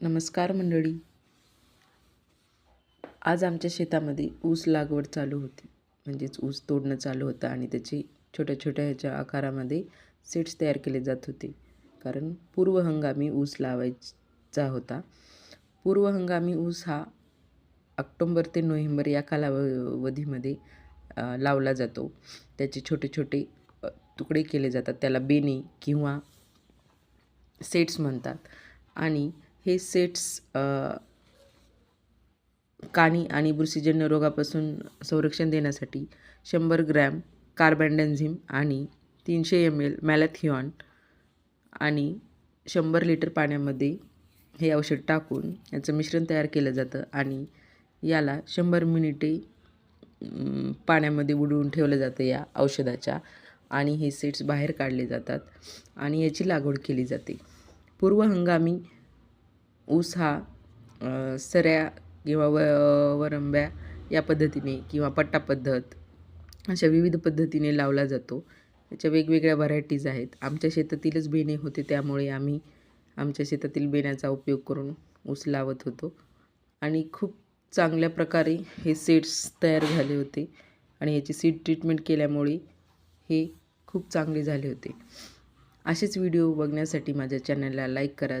नमस्कार मंडळी. आज आमच्या शेतामध्ये ऊस लागवड चालू होती. म्हणजेच ऊस तोडणं चालू होतं आणि त्याची छोट्या छोट्या ह्याच्या आकारामध्ये सीड्स तयार केले जात होते. कारण पूर्व हंगामी ऊस लावायचा होता. पूर्व हंगामी ऊस हा ऑक्टोंबर ते नोव्हेंबर या कालावधीमध्ये लावला जातो. त्याचे छोटे छोटे तुकडे केले जातात. त्याला बेने किंवा सेट्स म्हणतात. आणि हे सेट्स काणी आणि बुरशीजन्य रोगापासून संरक्षण देण्यासाठी शंभर ग्रॅम कार्बॅन्डॅन्झिम आणि तीनशे एम एल मॅलॅथिऑन आणि शंभर लिटर पाण्यामध्ये हे औषध टाकून याचं मिश्रण तयार केलं जातं आणि याला शंभर मिनिटे पाण्यामध्ये बुडवून ठेवलं जातं या औषधाच्या आणि हे सीड्स बाहेर काढले जातात आणि याची लागवड केली जाते. पूर्व हंगामी ऊस हा सऱ्या किंवा व वरंब्या या पद्धतीने किंवा पट्टा पद्धत अशा विविध पद्धतीने लावला जातो. याच्या वेगवेगळ्या व्हरायटीज आहेत. आमच्या शेतातीलच बेणे होते त्यामुळे आम्ही आमच्या शेतातील बेण्याचा उपयोग करून ऊस लावत होतो. आणि खूप चांगल्या प्रकारे हे सीड्स तयार झाले होते. आणि याची सीड ट्रीटमेंट केल्यामुळे हे खूप चांगले झाले होते. असेच व्हिडिओ बघण्यासाठी माझ्या चॅनलला लाईक करा.